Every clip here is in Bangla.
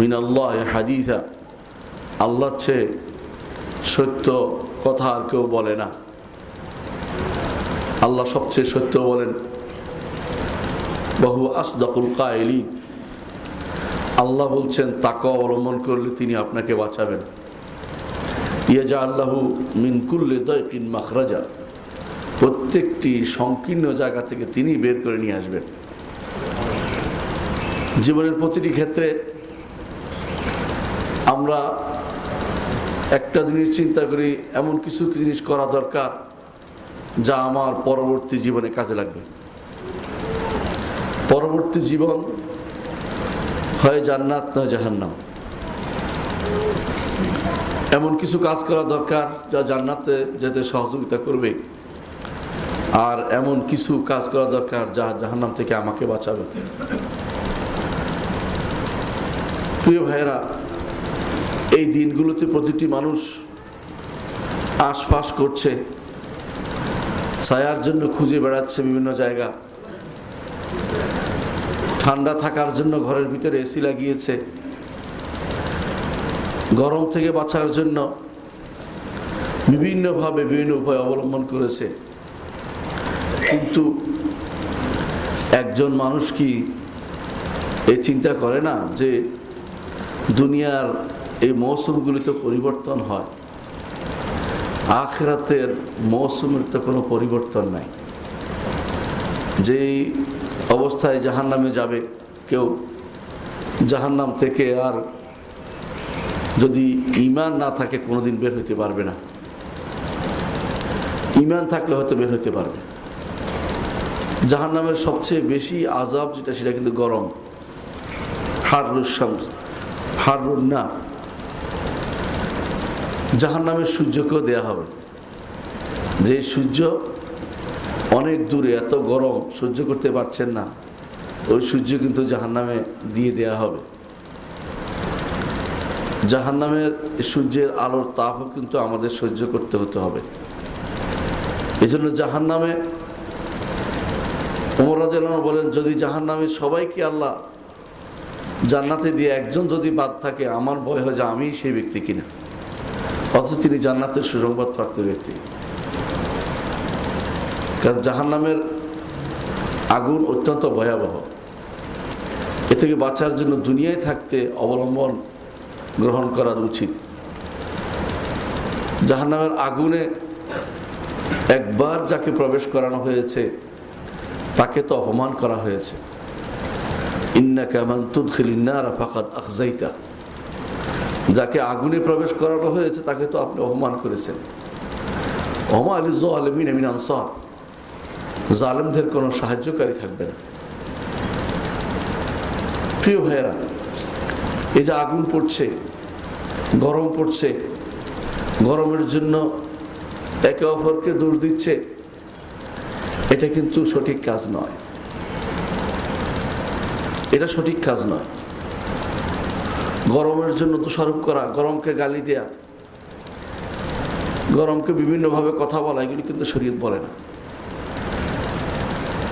মিনাল্লাহ হাদিসা আল্লাহ চেয়ে সত্য কথা আর কেউ বলে না। আল্লাহ সবচেয়ে সত্য বলেন বহু আসদকুল কায়েলি আল্লাহ বলছেন তাকে অবলম্বন করলে তিনি আপনাকে বাঁচাবেন। ইয়াজা আল্লাহু মিনকুল্লে দয়কিন মাখরাজা। প্রত্যেকটি সংকীর্ণ জায়গা থেকে তিনি বের করে নিয়ে আসবেন। জীবনের প্রতিটি ক্ষেত্রে আমরা একটা জিনিস চিন্তা করি, এমন কিছু জিনিস করা দরকার যা আমার পরবর্তী জীবনে কাজে লাগবে। পরবর্তী জীবন হয় জান্নাত নয় জাহান্নাম। এমন কিছু কাজ করা দরকার যা জান্নাতে যেতে সহযোগিতা করবে। আর এমন কিছু কাজ করা দরকার যা জাহান্নাম থেকে আমাকে বাঁচাবে। প্রিয় ভাইয়েরা এই দিনগুলোতে প্রতিটি মানুষ আশপাশ করছে, ছায়ার জন্য খুঁজে বেড়াচ্ছে বিভিন্ন জায়গা। ঠান্ডা থাকার জন্য ঘরের ভিতরে এসি লাগিয়েছে। গরম থেকে বাঁচার জন্য বিভিন্নভাবে বিভিন্ন উপায় অবলম্বন করেছে। কিন্তু একজন মানুষ কি এই চিন্তা করে না যে দুনিয়ার এই মৌসুমগুলি তো পরিবর্তন হয়। আখরাতের মৌসুমের তো কোনো পরিবর্তন নাই। যেই অবস্থায় জাহান নামে যাবে, কেউ জাহান্নাম থেকে আর যদি ইমান না থাকে, কোনোদিন বের হইতে পারবে না। ইমান থাকলে হয়তো বের হইতে পারবে। জাহান্নামের সবচেয়ে বেশি আজাব যেটা, সেটা কিন্তু গরম। হারুর শামস হারুর না জাহান্নামের সূর্যকেও দেয়া হবে। যে সূর্য অনেক দূরে, এত গরম, সহ্য করতে পারছেন না, ওই সূর্য কিন্তু জাহান্নামে দিয়ে দেয়া হবে। জাহান্নামের সূর্যের আলোর তাপও কিন্তু আমাদের সহ্য করতে হতে হবে। এই জন্য জাহান্নামে ওমরাদ বলেন, যদি জাহান্নামে সবাইকে আল্লাহ জান্নাতে দিয়ে একজন যদি বাদ থাকে, আমার ভয় হয় যে আমি সেই ব্যক্তি কিনা। অথচ তিনি জান্নাতের সুসংবাদ প্রাপ্ত ব্যক্তি। কারণ জাহান্নামের আগুন অত্যন্ত ভয়াবহ। এ থেকে বাঁচার জন্য দুনিয়ায় থাকতে অবলম্বন গ্রহণ করা উচিত। জাহান্নামের আগুনে একবার যাকে প্রবেশ করানো হয়েছে, তাকে তো অপমান করা হয়েছে। ইন্না কামান তুদখিল ইন্নারা ফাকাদ আখজাইতা। যাকে আগুনে প্রবেশ করানো হয়েছে, তাকে তো আপনি অপমান করেছেন। ওমা আলী জো আমিন আনসার। জালেমদের কোনো সাহায্যকারী থাকবে না। প্রিয় ভাইয়েরা, এই যে আগুন পড়ছে, গরম পড়ছে, গরমের জন্য একে অপরকে দোষ দিচ্ছে, এটা কিন্তু সঠিক কাজ নয়। এটা সঠিক কাজ নয়। গরমের জন্য দোষারোপ করা, গরমকে গালি দেয়া। গরমকে বিভিন্নভাবে কথা বলা, এগুলি কিন্তু শরীয়ত বলে না।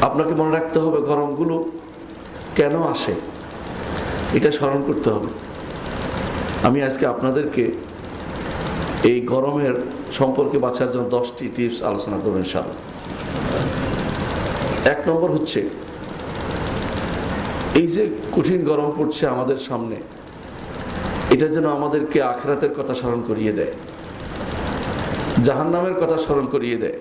আপনাকে মনে রাখতে হবে, গরমগুলো কেন আসে? এটা স্মরণ করতে হবে। আমি আজকে আপনাদেরকে এই গরমের সম্পর্কে বাঁচার জন্য দশটি টিপস আলোচনা করব ইনশাআল্লাহ। এক নম্বর হচ্ছে, এই যে কঠিন গরম পড়ছে আমাদের সামনে এটা যেন আমাদেরকে আখরাতের কথা স্মরণ করিয়ে দেয়। জাহান্নামের কথা স্মরণ করিয়ে দেয়।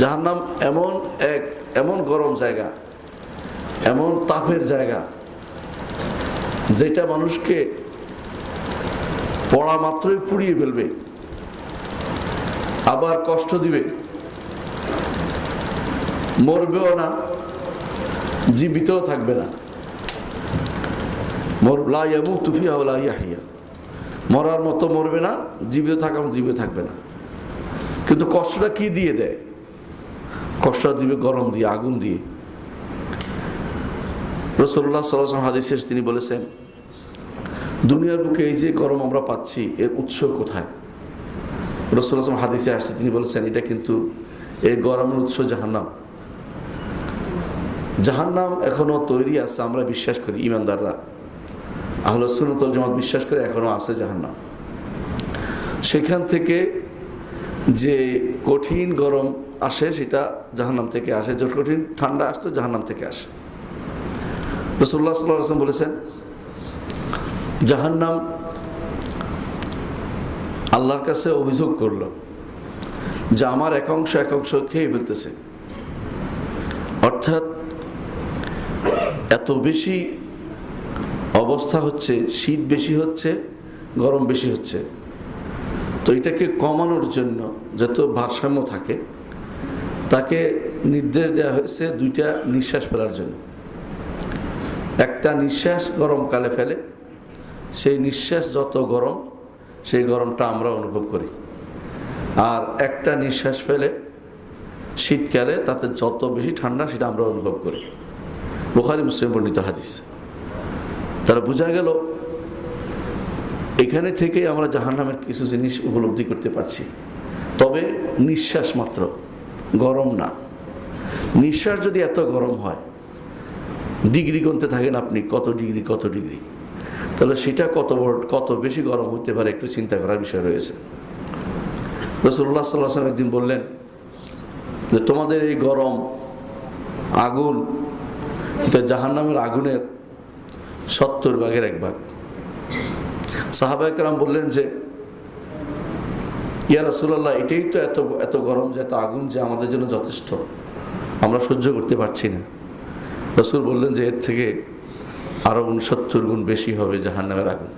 জাহান্নাম এমন এক, এমন গরম জায়গা, এমন তাপের জায়গা, যেটা মানুষকে পড়া মাত্রই পুড়িয়ে ফেলবে, আবার কষ্ট দিবে, মরবেও না, জীবিতও থাকবে না। মরার মতো মরবে না, জীবিত মতো জীবিত থাকবে না। কিন্তু কষ্টটা কি দিয়ে দেয়? কষ্টটা দিবে গরম দিয়ে, আগুন দিয়ে। রসল্লাহ সাল্লাম হাদিসে তিনি বলেছেন, দুনিয়ার বুকে এই যে গরম আমরা পাচ্ছি, এর উৎস কোথায়? রসুল্লাহ হাদিসে আসছে, তিনি বলেছেন, এটা কিন্তু এই গরমের উৎস জাহান্নাম। জাহান্নাম এখনও তৈরি আছে, আমরা বিশ্বাস করি, ইমানদাররা। আহল সুনতল জামাত বিশ্বাস করে এখনও আছে জাহান্নাম। সেখান থেকে যে কঠিন গরম আসে সেটা জাহান্নাম থেকে আসে যে কঠিন ঠান্ডা আসতো জাহান্নাম থেকে আসে। রসুল্লাহ সাল্লাহ আসলাম বলেছেন, জাহান্নাম আল্লাহর কাছে অভিযোগ করল যে আমার এক অংশ এক অংশ খেয়ে ফেলতেছে। অর্থাৎ এত বেশি অবস্থা হচ্ছে, শীত বেশি হচ্ছে, গরম বেশি হচ্ছে। তো এটাকে কমানোর জন্য যত ভারসাম্য থাকে, তাকে নির্দেশ দেওয়া হয়েছে দুইটা নিঃশ্বাস ফেলার জন্য। একটা নিঃশ্বাস গরমকালে ফেলে, সেই নিঃশ্বাস যত গরম, সেই গরমটা আমরা অনুভব করি। আর একটা নিঃশ্বাস ফেলে, শীতকালে তাতে যত বেশি ঠান্ডা, সেটা আমরা অনুভব করি। বোখারি, মুসলিম বর্ণিত হাদিস। তারা বোঝা গেল, এখানে থেকে আমরা জাহান্নামের কিছু জিনিস উপলব্ধি করতে পারছি। তবে নিঃশ্বাস মাত্র, গরম না। নিঃশ্বাস যদি এত গরম হয়, ডিগ্রি গুনতে থাকেন আপনি, কত ডিগ্রি কত ডিগ্রি। তাহলে সেটা কত বড়, কত বেশি গরম হতে পারে একটু চিন্তা করার বিষয় রয়েছে। রসুল্লাহ সাল্লাহ একদিন বললেন যে, তোমাদের এই গরম আগুন, এটা জাহান্নামের আগুনের সত্তর ভাগের এক ভাগ। সাহাবা একরাম বললেন যে, ইয়া রাসুল্লাহ এটাই তো এত এত গরম যে এত আগুন যে আমাদের জন্য যথেষ্ট। আমরা সহ্য করতে পারছি না। রসুল বললেন যে, এর থেকে আরও উনসত্তর গুণ বেশি হবে জাহান্নামের আগুন।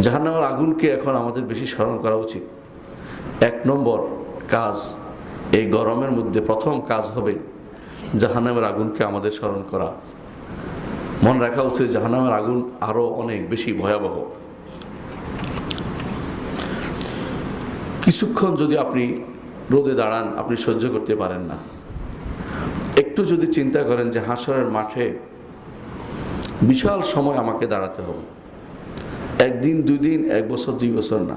জাহান্নামের আগুনকে এখন আমাদের বেশি স্মরণ করা উচিত। এক নম্বর কাজ, এই গরমের মধ্যে প্রথম কাজ হবে জাহান্নামের আগুনকে আমাদের স্মরণ করা। মনে রাখা উচিত জাহান্নামের আগুন আরও অনেক বেশি ভয়াবহ। কিছুক্ষণ যদি আপনি রোদে দাঁড়ান, আপনি সহ্য করতে পারেন না। একটু যদি চিন্তা করেন যে হাসরের মাঠে বিশাল সময় আমাকে দাঁড়াতে হবে। একদিন দুই দিন এক বছর, দুই বছর না।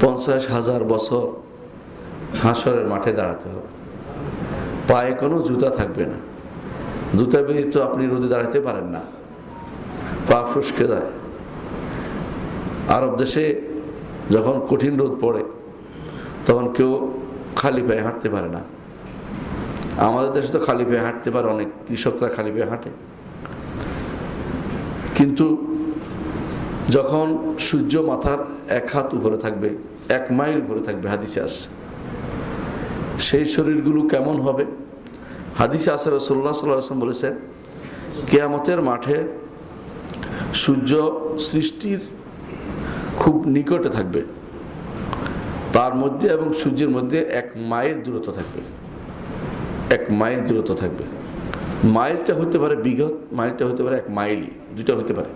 পঞ্চাশ হাজার বছর হাসরের মাঠে দাঁড়াতে হবে। পায়ে কোনো জুতা থাকবে না। জুতা ব্যতীত আপনি রোদে দাঁড়াতে পারেন না। পা ফুসকে যায়। আরব দেশে যখন কঠিন রোদ পড়ে, তখন কেউ খালি পায়ে হাঁটতে পারে না। আমাদের দেশে তো খালি পায়ে হাঁটতে পারে অনেক, কৃষকরা খালি পায়ে হাঁটে। কিন্তু যখন সূর্য মাথার এক হাত উপরে থাকবে, এক মাইল উপরে থাকবে, হাদিসে আসছে, সেই শরীরগুলো কেমন হবে? হাদিসে আসে রসল্লাহ সাল্লাম বলেছেন, কেয়ামতের মাঠে সূর্য সৃষ্টির খুব নিকটে থাকবে। তার মধ্যে এবং সূর্যের মধ্যে এক মাইল দূরত্ব থাকবে। এক মাইল দূরত্ব থাকবে। মাইলটা হতে পারে বিগত মাইলটা হতে পারে এক মাইলই দুটা হতে পারে।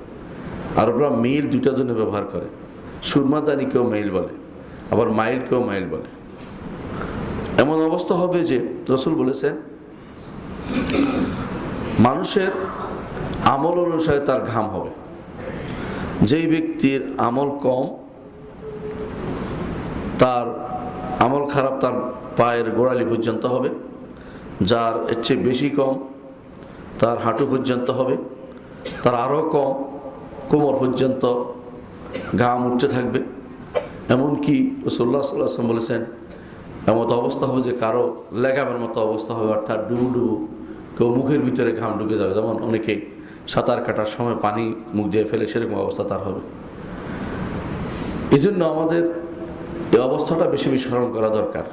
আরবরা মিল দুটার জন্য ব্যবহার করে। সুরমাদানি কেউ মাইল বলে, আবার মাইল কেউ মাইল বলে। এমন অবস্থা হবে যে রসুল বলেছেন মানুষের আমল অনুসারে তার ঘাম হবে। যেই ব্যক্তির আমল কম, তার আমল খারাপ তার পায়ের গোড়ালি পর্যন্ত হবে। যার এর চেয়ে বেশি কম, তার হাঁটু পর্যন্ত হবে। তার আরও কম, কোমর পর্যন্ত ঘাম উঠতে থাকবে। এমনকি রসোল্লা সাল্লাম বলেছেন, এমত অবস্থা হবে যে কারও লেগামের মতো অবস্থা হবে, অর্থাৎ ডুবু ডুবু কেউ মুখের ভিতরে ঘাম ঢুকে যাবে। যেমন অনেকেই সাঁতার কাটার সময় পানি মুখ দিয়ে ফেলে সেরকম অবস্থা তার হবে। এই জন্য আমাদের এই অবস্থাটা বেশি বেশি স্মরণ করা দরকার।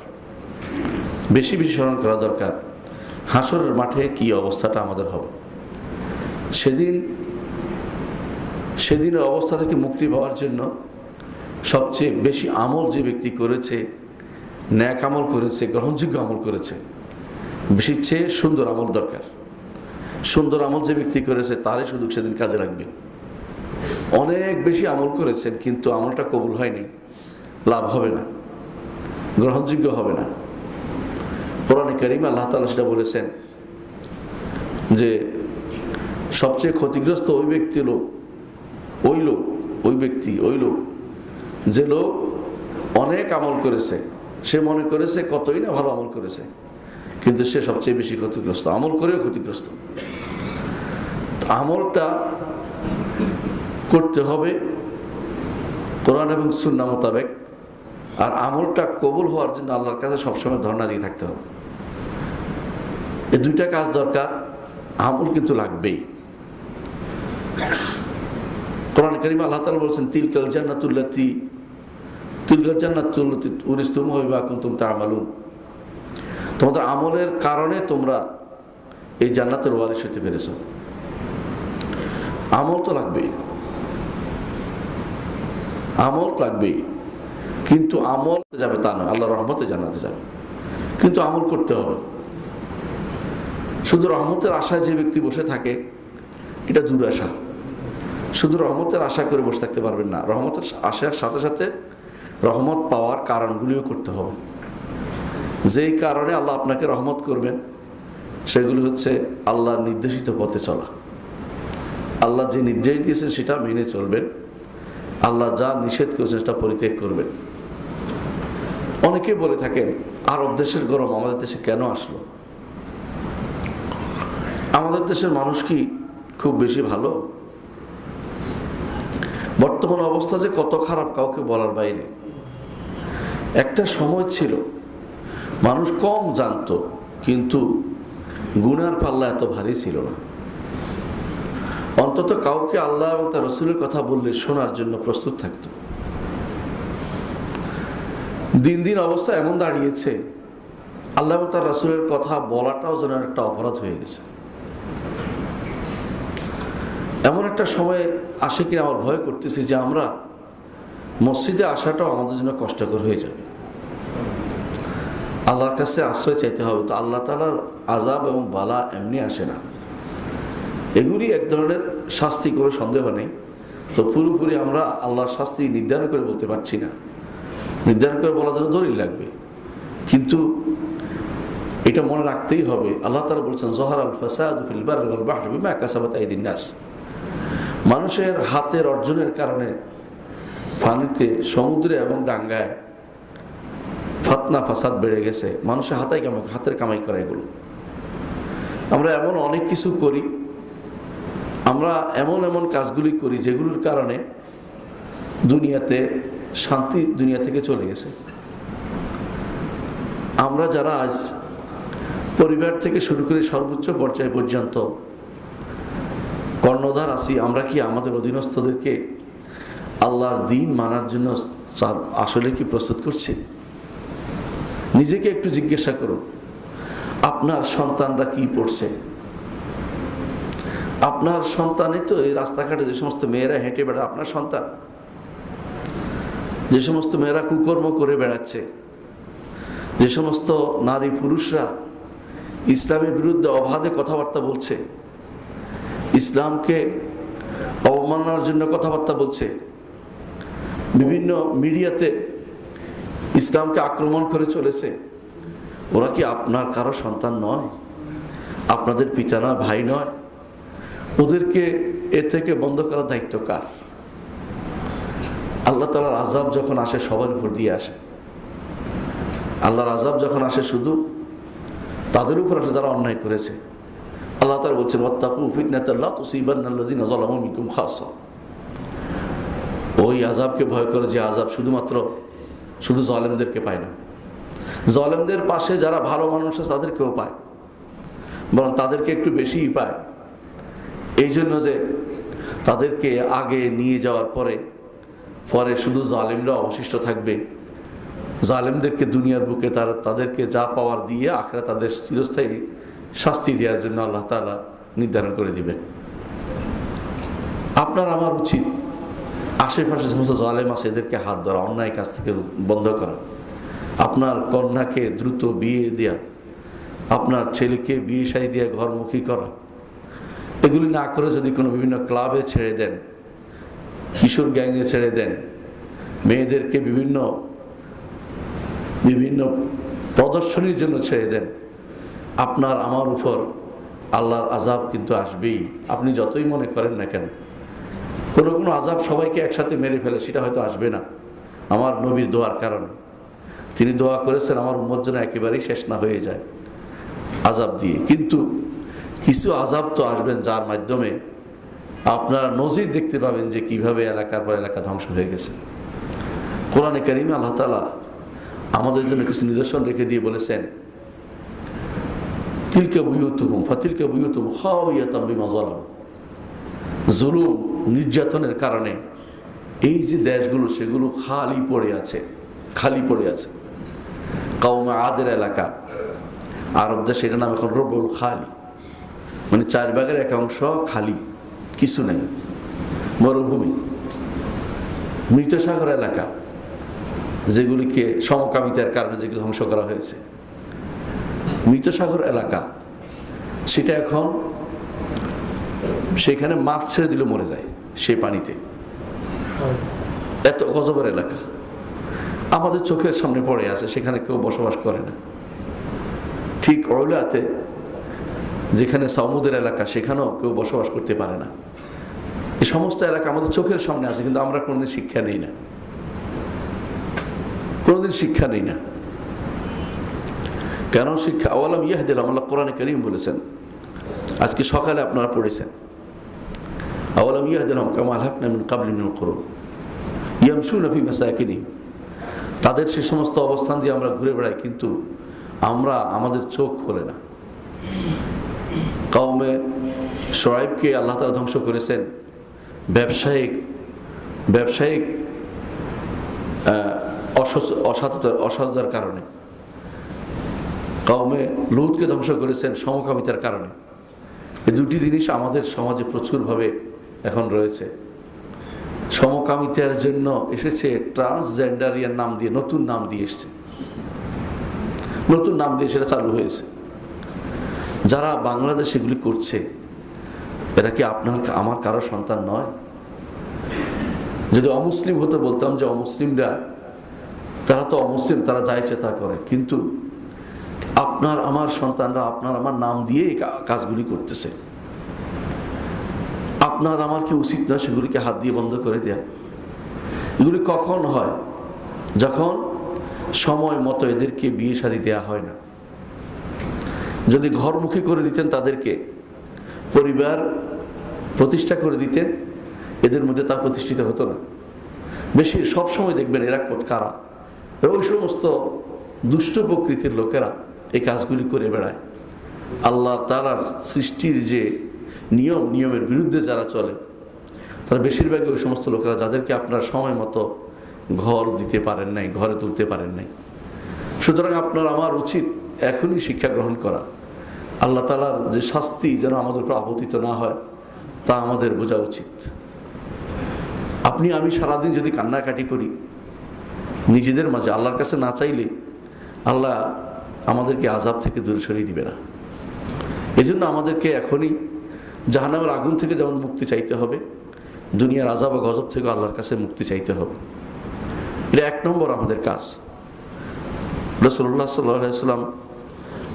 বেশি বেশি স্মরণ করা দরকার। হাসরের মাঠে কি অবস্থাটা আমাদের হবে? সেদিন, সেদিনের অবস্থা থেকে মুক্তি পাওয়ার জন্য সবচেয়ে বেশি আমল যে ব্যক্তি করেছে, ন্যাক আমল করেছে, গ্রহণযোগ্য আমল করেছে বেশি চেয়ে সুন্দর আমল দরকার। সুন্দর আমল যে ব্যক্তি করেছে, তারই শুধু সেদিন কাজে লাগবে। অনেক বেশি আমল করেছেন, কিন্তু আমলটা কবুল হয়নি। লাভ হবে না। গ্রহণযোগ্য হবে না। কোরআন করিম আল্লাহ তালা সেটা বলেছেন যে, সবচেয়ে ক্ষতিগ্রস্ত ওই ব্যক্তি লোক, ওই লোক, ওই ব্যক্তি, ওই লোক, যে লোক অনেক আমল করেছে, সে মনে করেছে কতই না ভালো আমল করেছে। কিন্তু সে সবচেয়ে বেশি ক্ষতিগ্রস্ত। আমল করেও ক্ষতিগ্রস্ত। আমলটা করতে হবে কোরআন এবং সুন্না মোতাবেক। আর আমলটা কবুল হওয়ার জন্য আল্লাহর কাছে সবসময় ধর্ণা দিয়ে থাকতে হবে। এই দুইটা কাজ দরকার। আমল কিন্তু লাগবেই। কোরআন করিম আল্লাহ তালা বলছেন, তিলকাল জান্নাতুল্লাতি তিলকাল জান্নাতুল্লাতি উরিস্তুম হইবা কুন্তুম তা তামালুন তোমাদের আমলের কারণে তোমরা এই জান্নাতের ওয়ারিশ হতে পেরেছ। আমল তো লাগবেই। আমল লাগবেই। কিন্তু আমল যাবে তা নয় আল্লাহ রহমতে জানাতে যাবে। কিন্তু আমল করতে হবে। শুধু রহমতের আশায় যে ব্যক্তি বসে থাকে, এটা দুরাশা শুধু রহমতের আশা করে বসে থাকতে পারবেন না, রহমতের আশার সাথে সাথে রহমত পাওয়ার কারণগুলিও করতে হবে। যেই কারণে আল্লাহ আপনাকে রহমত করবেন, সেগুলি হচ্ছে আল্লাহর নির্দেশিত পথে চলা। আল্লাহ যে নির্দেশ দিয়েছেন সেটা মেনে চলবেন। আল্লাহ যা নিষেধ করেছেন সেটা পরিত্যাগ করবেন। অনেকে বলে থাকেন আরব দেশের গরম আমাদের দেশে কেন আসলো? আমাদের দেশের মানুষ কি খুব বেশি ভালো? বর্তমান অবস্থা যে কত খারাপ কাউকে বলার বাইরে। একটা সময় ছিল মানুষ কম জানতো, কিন্তু গুনার পাল্লা এত ভারী ছিল না। অন্তত কাউকে আল্লাহ এবং তার রসুলের কথা বললে শোনার জন্য প্রস্তুত থাকত। দিন দিন অবস্থা এমন দাঁড়িয়েছে, আল্লাহ এবং তার রসুলের কথা বলাটাও যেন একটা অপরাধ হয়ে গেছে। এমন একটা সময় আসে কিনা আমার ভয় করতেছি যে আমরা মসজিদে আসাটাও আমাদের জন্য কষ্টকর হয়ে যাবে। আল্লাহর কাছে আশ্রয় চাইতে হবে। তো আল্লাহ তালার আজাব এবং বালা এমনি আসে না। এগুলি এক ধরনের শাস্তি, কোনো সন্দেহ নেই। তো পুরোপুরি আমরা আল্লাহর শাস্তি নির্ধারণ করে বলতে পারছি না। নির্ধারণ করে বলার জন্য দলিল লাগবে। কিন্তু এটা মনে রাখতেই হবে। আল্লাহ তালা বলছেন, জহর আল ফাসাদ নাস। মানুষের হাতের অর্জনের কারণে পানিতে, সমুদ্রে এবং ডাঙ্গায় ফাতনা, ফাসাদ বেড়ে গেছে। মানুষের হাতায় কামাই, হাতের কামাই করা এগুলো। আমরা এমন অনেক কিছু করি। আমরা এমন এমন কাজগুলি করি যেগুলোর কারণে দুনিয়াতে শান্তি দুনিয়া থেকে চলে গেছে। আমরা যারা আজ পরিবার থেকে শুরু করে সর্বোচ্চ পর্যায় পর্যন্ত কর্ণধার আছি, আমরা কি আমাদের অধীনস্থদেরকে আল্লাহর দিন মানার জন্য আসলে কি প্রস্তুত করছি? নিজেকে একটু জিজ্ঞাসা করুন, আপনার সন্তানরা কি পড়ছে? আপনার সন্তানই তো এই রাস্তাঘাটে যে সমস্ত মেয়েরা হেঁটে বেড়ায় আপনার সন্তান? যে সমস্ত মেয়েরা কুকর্ম করে বেড়াচ্ছে? যে সমস্ত নারী পুরুষরা ইসলামের বিরুদ্ধে অবাধে কথাবার্তা বলছে? ইসলামকে অবমাননার জন্য কথাবার্তা বলছে? বিভিন্ন মিডিয়াতে ইসলামকে আক্রমণ করে চলেছে। ওরা কি আপনার কারও সন্তান নয়? আপনাদের পিতা নয় ভাই নয়? ওদেরকে এ থেকে বন্ধ করার দায়িত্ব কার? আল্লাহ তালার আজাব যখন আসে, সবার উপর দিয়ে আসে। আল্লাহর আজাব যখন আসে শুধু তাদের উপর আসে, যারা অন্যায় করেছে। আল্লাহ তালা বলছেন ওত্তাকু মিনকুম খাসা ওই আজাবকে ভয় করে যে আজাব শুধুমাত্র শুধু জলেমদেরকে পায় না। জলেমদের পাশে যারা ভালো মানুষ আছে, তাদেরকেও পায়। বরং তাদেরকে একটু বেশিই পায়। এই জন্য যে তাদেরকে আগে নিয়ে যাওয়ার পরে পরে শুধু জালেমরা অবশিষ্ট থাকবে। জালেমদেরকে দুনিয়ার বুকে তারা, তাদেরকে যা পাওয়ার দিয়ে আখরা তাদের চিরস্থায়ী শাস্তি দেওয়ার জন্য আল্লাহ তালা নির্ধারণ করে দিবেন। আপনার আমার উচিত আশেপাশে সমস্ত জালেম আছে, এদেরকে হাত ধরা, অন্যায় কাজ থেকে বন্ধ করা। আপনার কন্যাকে দ্রুত বিয়ে দেয়া, আপনার ছেলেকে বিয়ে সাই দিয়ে ঘরমুখী করা। এগুলি না করে যদি কোনো বিভিন্ন ক্লাবে ছেড়ে দেন, কিশোর গ্যাংয়ে ছেড়ে দেন, মেয়েদেরকে বিভিন্ন বিভিন্ন প্রদর্শনীর জন্য ছেড়ে দেন, আপনার আমার উপর আল্লাহর আজাব কিন্তু আসবেই। আপনি যতই মনে করেন না কেন। কোনো কোনো আজাব সবাইকে একসাথে মেরে ফেলে, সেটা হয়তো আসবে না। আমার নবীর দোয়ার কারণে। তিনি দোয়া করেছেন, আমার উম্মত যেন একেবারেই শেষ না হয়ে যায় আজাব দিয়ে। কিন্তু কিছু আজাব তো আসবেন, যার মাধ্যমে আপনারা নজির দেখতে পাবেন যে কীভাবে এলাকার পর এলাকা ধ্বংস হয়ে গেছে। কোরআনে কারিমে আল্লাহ তালা আমাদের জন্য কিছু নিদর্শন রেখে দিয়ে বলেছেন, তিলকে বুয়ুতুহুম, ফাতিলকে বুয়ুতুম খাওয়াইয়াতাম বিমা জলাম জুলুম নির্যাতনের কারণে এই যে দেশগুলো, সেগুলো খালি পড়ে আছে, খালি পড়ে আছে। কাউমে আদের এলাকা, আরব দেশ এটার নাম এখন রবুল খালি। মানে চার ভাগের এক অংশ খালি, কিছু নেই, মরুভূমি। মৃত সাগর এলাকা, যেগুলিকে সমকামিতার কারণে যেগুলি ধ্বংস করা হয়েছে। মৃত সাগর এলাকা, সেটা এখন, সেখানে মাছ ছেড়ে দিলে মরে যায়। সেই পানিতে। এত গজবের এলাকা। আমাদের চোখের সামনে পড়ে আছে, সেখানে কেউ বসবাস করে না। ঠিক অয়লাতে যেখানে সামুদের এলাকা, সেখানেও কেউ বসবাস করতে পারে না। এই সমস্ত এলাকা আমাদের চোখের সামনে আছে, কিন্তু আমরা কোনোদিন শিক্ষা নেই না। কোনোদিন শিক্ষা নেই না। কেন শিক্ষা? আওয়ালাম ইয়াহ দিলাম আল্লাহ কোরআনে করিম বলেছেন। আজকে সকালে আপনারা পড়েছেন। আওয়ালাম ইয়াহ দিলাম কামাল হাক নামিন কাবলিম করুন ইয়ামসু নবী মেসাকিনি তাদের সে সমস্ত অবস্থান দিয়ে আমরা ঘুরে বেড়াই, কিন্তু আমরা, আমাদের চোখ খোলে না। কওমে শোয়েবকে আল্লাহ তালা ধ্বংস করেছেন। ব্যবসায়িক ব্যবসায়িক অসাধুতার অসাধুতার কারণে। কওমে লুতকে ধ্বংস করেছেন সমকামিতার কারণে। এই দুটি জিনিস আমাদের সমাজে প্রচুরভাবে এখন রয়েছে। সমকামিতার জন্য এসেছে ট্রান্সজেন্ডারিয়ার নাম দিয়ে, নতুন নাম দিয়ে এসছে। নতুন নাম দিয়ে সেটা চালু হয়েছে। যারা বাংলাদেশ এগুলি করছে, এরা কি আপনার, আমার কারও সন্তান নয়? যদি অমুসলিম হতে বলতাম যে অমুসলিমরা, তারা তো অমুসলিম, তারা যা ইচ্ছে তা করে। কিন্তু আপনার, আমার সন্তানরা আপনার, আমার নাম দিয়ে কাজগুলি করতেছে। আপনার আমার কি উচিত নয় সেগুলিকে হাত দিয়ে বন্ধ করে দেয়া? এগুলি কখন হয়? যখন সময় মতো এদেরকে বিয়ে শাদী দেওয়া হয় না। যদি ঘরমুখী করে দিতেন তাদেরকে, পরিবার প্রতিষ্ঠা করে দিতেন, এদের মধ্যে তা প্রতিষ্ঠিত হতো না। বেশি সব সময় দেখবেন এরা কারা? ওই সমস্ত দুষ্ট প্রকৃতির লোকেরা এই কাজগুলি করে বেড়ায়। আল্লাহ তালার সৃষ্টির যে নিয়ম, নিয়মের বিরুদ্ধে যারা চলে, তারা বেশিরভাগই ওই সমস্ত লোকেরা যাদেরকে আপনার সময় মতো ঘর দিতে পারেন নাই, ঘরে তুলতে পারেন নাই। সুতরাং আপনার, আমার উচিত এখনই শিক্ষা গ্রহণ করা। আল্লাহ তালার যে শাস্তি যেন আমাদের উপর আপতিত না হয়, তা আমাদের বোঝা উচিত। আপনি, আমি সারাদিন যদি কান্নাকাটি করি, নিজেদের মাঝে আল্লাহর কাছে না চাইলে আল্লাহ আমাদেরকে আজাব থেকে দূরে সরিয়ে দিবে না। এই জন্য আমাদেরকে এখনই জাহান্নামের আগুন থেকে যেমন মুক্তি চাইতে হবে, দুনিয়ার আজাব ও গজব থেকে আল্লাহর কাছে মুক্তি চাইতে হবে। এটা এক নম্বর আমাদের কাজ। রসুল্লাহ সাল্লাম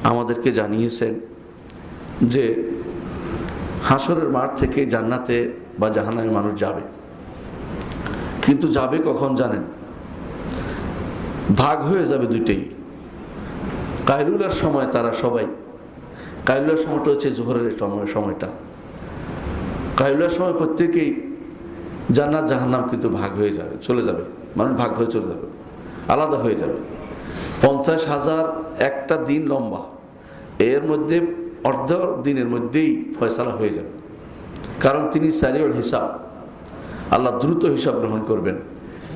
আমাদেরকে জানিয়েছেন যে হাসরের মাঠ থেকে জান্নাতে বা জাহান্নামে মানুষ যাবে। কিন্তু যাবে কখন জানেন? ভাগ হয়ে যাবে দুইটাই। কায়লুলার সময় তারা সবাই কায়লুলার সময়টা হচ্ছে জোহরের সময় সময়টা। কায়লুলার সময় প্রত্যেকেই জান্নাত, জাহান্নাম কিন্তু ভাগ হয়ে যাবে, চলে যাবে। মানুষ ভাগ হয়ে চলে যাবে, আলাদা হয়ে যাবে। পঞ্চাশ হাজার একটা দিন লম্বা, এর মধ্যে অর্ধ দিনের মধ্যেই ফয়সালা হয়ে যাবে। কারণ তিনি সারিউল হিসাব, আল্লাহ দ্রুত হিসাব গ্রহণ করবেন।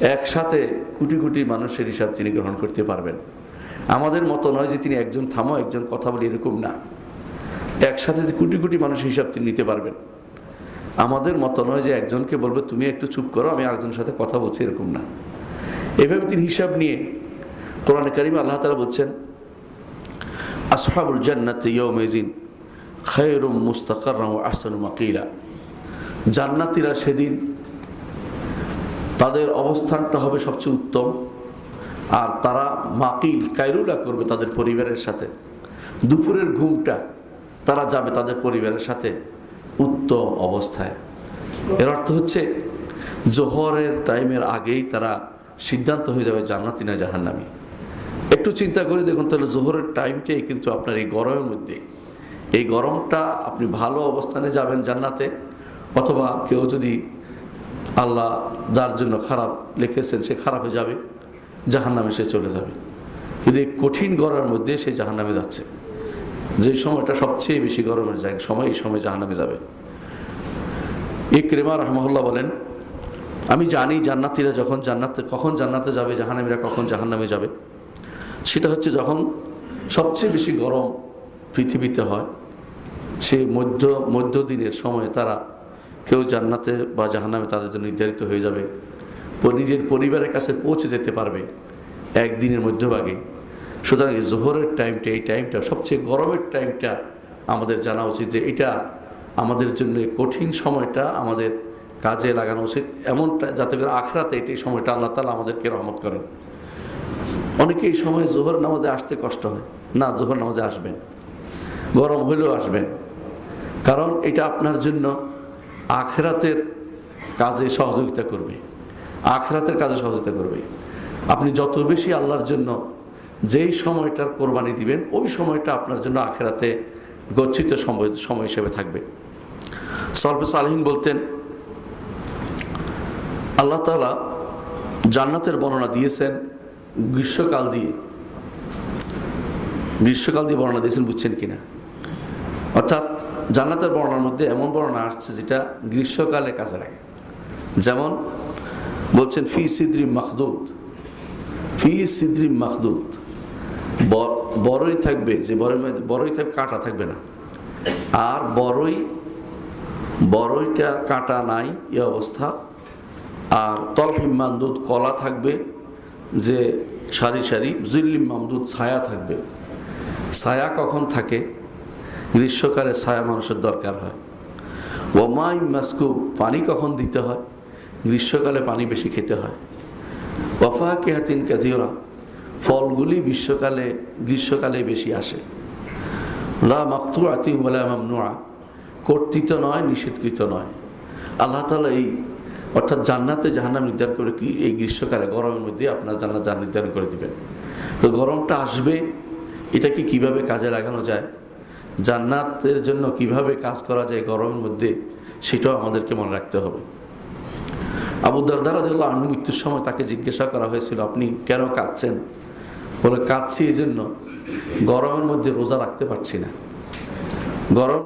একসাথে কোটি কোটি মানুষের হিসাব তিনি গ্রহণ করতে পারবেন। আমাদের মতো নয় যে তিনি একজন থামো, একজন কথা বলি এরকম না। একসাথে কোটি কোটি মানুষের হিসাব তিনি নিতে পারবেন। আমাদের মতো নয় যে একজনকে বলবে, তুমি একটু চুপ করো, আমি আরেকজনের সাথে কথা বলছি, এরকম না। এভাবে তিনি হিসাব নিয়ে কোরআনে কারিম আল্লাহ তালা বলছেন, আসহাবুল জান্নাত ইয়ৌমেজিন খৈরুম মুস্তাকার আহসানু মাকিলা। জান্নাতিরা সেদিন তাদের অবস্থানটা হবে সবচেয়ে উত্তম, আর তারা মাকিল, কায়রুলা করবে তাদের পরিবারের সাথে। দুপুরের ঘুমটা তারা যাবে তাদের পরিবারের সাথে। উত্তম অবস্থায়। এর অর্থ হচ্ছে, জোহরের টাইমের আগেই তারা সিদ্ধান্ত হয়ে যাবে জান্নাতি না জাহান্নামি। একটু চিন্তা করে দেখুন, তাহলে জোহরের টাইমটাই কিন্তু আপনার এই গরমের মধ্যে। এই গরমটা আপনি ভালো অবস্থানে যাবেন জান্নাতে, অথবা কেউ যদি আল্লাহ যার জন্য খারাপ লিখেছেন সে খারাপে যাবে, জাহান্নামে সে চলে যাবে। এই কঠিন গরমের মধ্যে সে জাহান্নামে যাচ্ছে। যে সময়টা সবচেয়ে বেশি গরমের জায়গা, সময় এই সময় জাহান্নামে যাবে। ইকরেমা রহমহল্লা বলেন, আমি জানি জান্নাতিরা যখন জান্নাতে, কখন জান্নাতে যাবে, জাহান্নামীরা কখন জাহান্নামে যাবে। সেটা হচ্ছে যখন সবচেয়ে বেশি গরম পৃথিবীতে হয়, সে মধ্য মধ্যদিনের সময় তারা কেউ জান্নাতে বা জাহান্নামে তাদের জন্য নির্ধারিত হয়ে যাবে। নিজের পরিবারের কাছে পৌঁছে যেতে পারবে একদিনের মধ্যভাগে। সুতরাং এই জোহরের টাইমটা এই টাইমটা সবচেয়ে গরমের টাইমটা আমাদের জানা উচিত যে এটা আমাদের জন্য কঠিন সময়টা আমাদের কাজে লাগানো উচিত। এমনটা যাতে করে আখরাতে এটি সময়টা আল্লাহ তালা আমাদেরকে রহমত করেন। অনেকে এই সময় জোহর নামাজে আসতে কষ্ট হয়। না, জোহর নামাজে আসবেন। গরম হইলেও আসবেন। কারণ এটা আপনার জন্য আখরাতের কাজে সহযোগিতা করবে। আখরাতের কাজে সহযোগিতা করবে। আপনি যত বেশি আল্লাহর জন্য যেই সময়টার কোরবানি দিবেন, ওই সময়টা আপনার জন্য আখেরাতে গচ্ছিত সময় সময় হিসেবে থাকবে। সলফে সালহীন বলতেন, আল্লাহ তাআলা জান্নাতের বর্ণনা দিয়েছেন গ্রীষ্মকাল দিয়ে। গ্রীষ্মকাল দিয়ে বর্ণনা দিয়েছেন, বুঝছেন কিনা? অর্থাৎ জান্নাতের বর্ণনার মধ্যে এমন বর্ণনা আসছে যেটা গ্রীষ্মকালে কাজে লাগে। যেমন বলছেন, ফি সিদ্রি মাখদুদ। ফি সিদ্রি মাখদুদ। ব- বড়ই থাকবে, যে বড়ই মধ্যে- বড়ই থাকবে কাঁটা থাকবে না। আর বড়ই, বড়ইটা কাঁটা নাই এ অবস্থা। আর তলহিম মামদুদ কলা থাকবে, যে সারি সারি, জিল্লিম মামদুদ ছায়া থাকবে। ছায়া কখন থাকে? গ্রীষ্মকালে ছায়া মানুষের দরকার হয়। ওমাই মাস্কুব পানি কখন দিতে হয়? গ্রীষ্মকালে পানি বেশি খেতে হয়। ওয়াফা কেহাতিন কাজিওরা ফলগুলি গ্রীষ্মকালে গ্রীষ্মকালে বেশি আসে। লা মাকতু আতি ওয়ালা মামনুয়া কর্তৃত নয়, নিষেধকৃত নয়। আল্লাহ তালা এই, অর্থাৎ জান্নাতে জাহান্নাম নির্ধারণ করে কি এই গ্রীষ্মকালে, গরমের মধ্যে আপনার জান্নাত জান নির্ধারণ করে দিবেন। তো গরমটা আসবে, এটাকে কীভাবে কাজে লাগানো যায়? জান্নাতের জন্য কীভাবে কাজ করা যায় গরমের মধ্যে, সেটাও আমাদেরকে মনে রাখতে হবে। আবু দারদারা দেখল আনু মৃত্যুর সময় তাকে জিজ্ঞাসা করা হয়েছিল, আপনি কেন কাঁদছেন? বলে কাঁদছি এই জন্য। গরমের মধ্যে রোজা রাখতে পারছি না। গরম